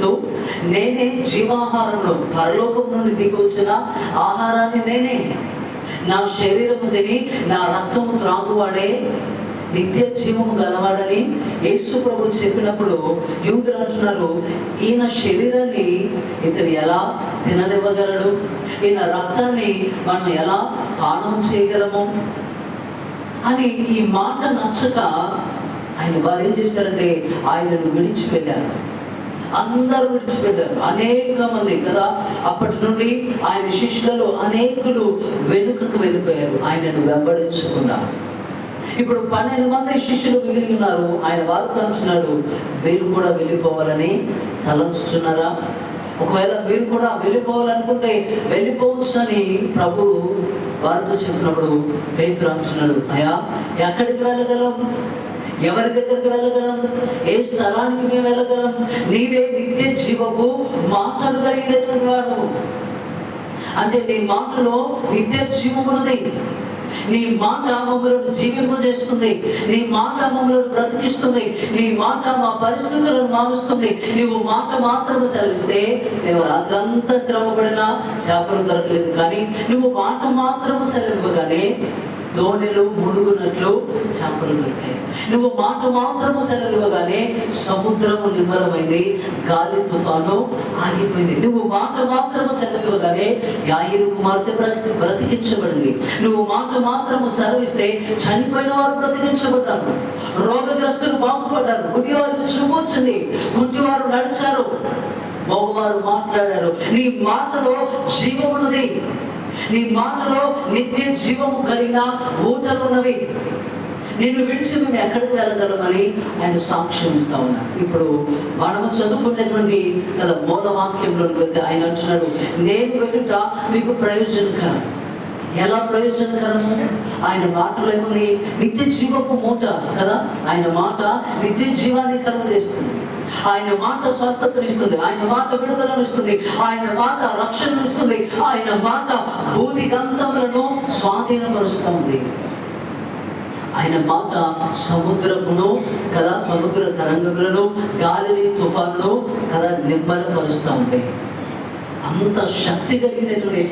చెబుతూ నేనే జీవాహారంలో పరలోకం నుండి దిగివచ్చిన ఆహారాన్ని నేనే. నా శరీరము తిని నా రక్తము త్రాగువాడే నిత్య జీవము గలవాడని యేసు ప్రభు చెప్పినప్పుడు యూదులు అంటున్నారు ఈయన శరీరాన్ని ఇతను ఎలా తిననివ్వగలడు? ఈయన రక్తాన్ని మనం ఎలా పానం చేయగలము? అని ఈ మాట నచ్చక ఆయన వారు ఏం చేశారంటే ఆయనను విడిచిపెట్టారు. అందరూ విడిచిపెట్టారు. అనేక మంది కదా అప్పటి నుండి ఆయన శిష్యులలో అనేకులు వెనుకకు వెళ్ళిపోయారు. ఆయనను వెంబడించుకున్నారు ఇప్పుడు పన్నెండు మంది శిష్యులు మిగిలి ఉన్నారు ఆయన వారితో అంటున్నాడు మీరు కూడా వెళ్ళిపోవాలని తలంచుతున్నారా? ఒకవేళ మీరు కూడా వెళ్ళిపోవాలనుకుంటే వెళ్ళిపోవచ్చు అని ప్రభు వారితో చెప్పినప్పుడు పేతురు అంటున్నాడు అయా ఎక్కడికి వెళ్ళగలం? ఎవరి దగ్గరికి వెళ్ళగలం? ఏ స్థలానికి మేము వెళ్ళగలం? నీవే నిత్య జీవపు మాటలు కలిగినటువంటి వాడు. అంటే నీ మాటలో నిత్య జీవమున్నది నీ మాట మమ్మలను జీవింపజేస్తుంది. నీ మాట మమ్మలను బ్రతికిస్తుంది. నీ మాట మా పరిస్థితులను మారుస్తుంది. నీవు మాట మాత్రం సెలవిస్తే మేము రాత్రంతా శ్రమపడినా చేపలు దొరకలేదు. కానీ నువ్వు మాట మాత్రం సెలవివ్వగానే దోణిలు ముడుగునట్లు చేపలు దొరికాయి. నువ్వు మాట మాత్రము సెలవివ్వగానే సముద్రము నిర్మలమైంది గాలి తుఫాను ఆగిపోయింది. నువ్వు మాట మాత్రము సెలవివ్వగానే యాయిరు కుమార్తె బ్రతికించబడింది. నువ్వు మాట మాత్రము సెలవిస్తే చనిపోయిన వారు బ్రతికించబడ్డారు. రోగగ్రస్తులు బాగుపడ్డారు. గుడివారు చూపు వచ్చింది. గుడ్డివారు నడిచారు. మగవారు మాట్లాడారు. నీ మాటలో జీవమున్నది. నీ మాటలో నిత్య జీవము కలిగిన ఊటలు ఉన్నవి. నిన్ను విడిచి మేము ఎక్కడికి వెళ్ళగలమని ఆయన సాక్ష్యం ఇస్తా ఉన్నాడు. ఇప్పుడు మనము చదువుకునేటువంటి కదా మూలవాక్యంలో ఆయన అంటున్నాడు నేను వెళ్ళుట మీకు ప్రయోజనకరం. ఎలా ప్రయోజనకరము? ఆయన మాటలు ఏమని? నిత్య జీవపు మూట కదా? ఆయన మాట నిత్య జీవాన్ని కలుగజేస్తుంది. ఆయన మాట స్వస్థతనిస్తుంది. ఆయన మాట విడుదలనిస్తుంది. ఆయన మాట రక్షణనిస్తుంది. ఆయన మాట బూది గంధములను స్వాధీనపరుస్తుంది. ఆయన మాట సముద్రమును కదా? సముద్ర తరంగములను గాలిని తుఫాను కదా? నిమ్మలపరుస్తూ ఉంది అంత శక్తి కలిగినటువంటి